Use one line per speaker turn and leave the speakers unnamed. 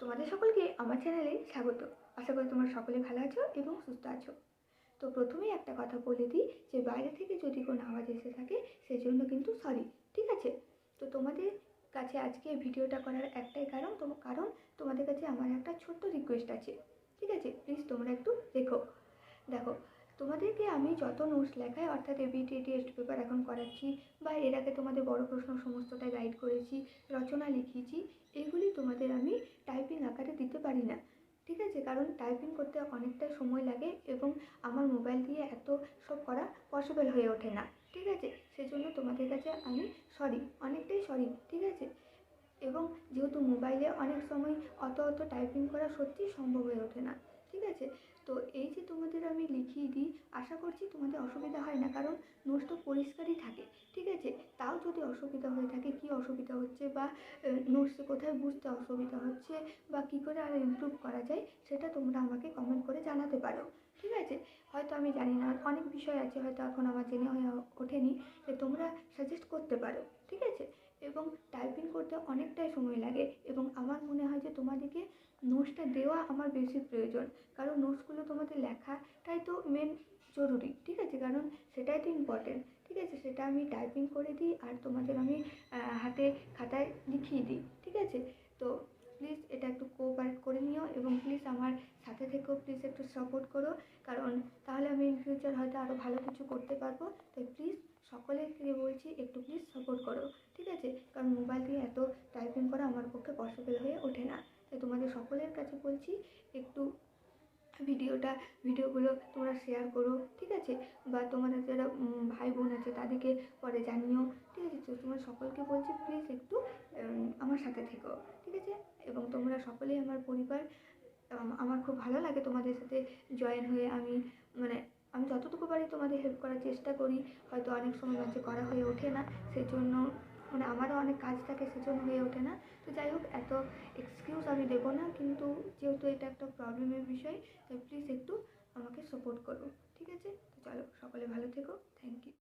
তোমাদের সকলকে আমার চ্যানেলে স্বাগত। আশা করি তোমরা সকলে ভালো আছো এবং সুস্থ আছো। তো প্রথমেই একটা কথা বলে দিই যে, বাইরে থেকে যদি কোনো আওয়াজ এসে থাকে, সেজন্য কিন্তু সরি ঠিক আছে? তো তোমাদের কাছে আজকে ভিডিওটা করার একটাই কারণ তোম কারণ তোমাদের কাছে আমার একটা ছোট্ট রিকোয়েস্ট আছে, ঠিক আছে? প্লিজ তোমরা একটু দেখো। দেখো তোমাদেরকে আমি যত নোটস লেখাই, অর্থাৎ এবিটি টেস্ট পেপার এখন করাচ্ছি বা এর আগে তোমাদের বড় প্রশ্ন সমস্তটা গাইড করেছি, রচনা লিখিয়েছি এগুলি তোমাদের আমি টাইপিং আকারে দিতে পারি না। ঠিক আছে? কারণ টাইপিং করতে অনেকটাই সময় লাগে এবং আমার মোবাইল দিয়ে এত সব করা পসিবল হয়ে ওঠে না। ঠিক আছে? সেজন্য তোমাদের কাছে আমি সরি অনেকটাই সরি ঠিক আছে? এবং যেহেতু মোবাইলে অনেক সময় অত অত টাইপিং করা সত্যিই সম্ভব হয়ে ওঠে না। ঠিক আছে? তো এই যে তোমাদের দিই, আশা করছি তোমাদের অসুবিধা হয় না, কারণ নোটসটা পরিষ্কারই থাকে, ঠিক আছে? তাও যদি অসুবিধা হয়ে থাকে, কি অসুবিধা হচ্ছে বা নোটস কোথায় বুঝতে অসুবিধা হচ্ছে বা কি করে আরও ইমপ্রুভ করা যায়, সেটা তোমরা আমাকে কমেন্ট করে জানাতে পারো। হয়তো আমি জানি না, অনেক বিষয় আছে হয়তো এখন আমার জেনে হয়ে ওঠেনি, যে তোমরা সাজেস্ট করতে পারো, ঠিক আছে? এবং টাইপিং করতে অনেকটাই সময় লাগে এবং আমার মনে হয় যে তোমাদেরকে নোটসটা দেওয়া আমার বেশি প্রয়োজন, কারণ নোটসগুলো তোমাদের লেখাটাই তো মেন জরুরি, ঠিক আছে? কারণ সেটাই তো ইম্পর্টেন্ট ঠিক আছে? সেটা আমি টাইপিং করে দিই আর তোমাদের আমি হাতে খাতায় লিখিয়ে দিই, ঠিক আছে? তো প্লিজ এটা একটু কোঅপারেট করে নিও এবং প্লিজ আমার সাথে থেকেও প্লিজ একটু সাপোর্ট করো। কারণ তাহলে আমি ইন ফিউচার হয়তো আরও ভালো কিছু করতে পারব। তাই প্লিজ সকলেকে বলছি, একটু প্লিজ সাপোর্ট করো। ঠিক আছে? কারণ মোবাইল দিয়ে এত টাইপিং করা আমার পক্ষে পসিবল হয়ে ওঠে না। তাই তোমাদের সকলের কাছে বলছি, একটু ভিডিওটা, ভিডিওগুলো তোমরা শেয়ার করো। ঠিক আছে? বা তোমাদের যারা ভাই বোন আছে, তাদেরকে পরে জানিও। ঠিক আছে? তো তোমার সকলকে বলছি প্লিজ একটু আমার সাথে থেকো। ঠিক আছে? এবং তোমরা সকলেই আমার পরিবার আমার খুব ভালো লাগে তোমাদের সাথে জয়েন হয়ে আমি মানে আমি যতটুকু পারি তোমাদের হেল্প করার চেষ্টা করি। হয়তো অনেক সময় মাঝে করা হয়ে ওঠে না, সেজন্য মানে আমারও অনেক কাজ থাকে সেজন্য হয়ে ওঠে না। তো যাই হোক, এত এক্সকিউজ আমি দেবো না, কিন্তু যেহেতু এটা একটা প্রবলেমের বিষয়, তাই প্লিজ একটু আমাকে সাপোর্ট করো, ঠিক আছে? তো চলো, সকলে ভালো থেকো থ্যাংক ইউ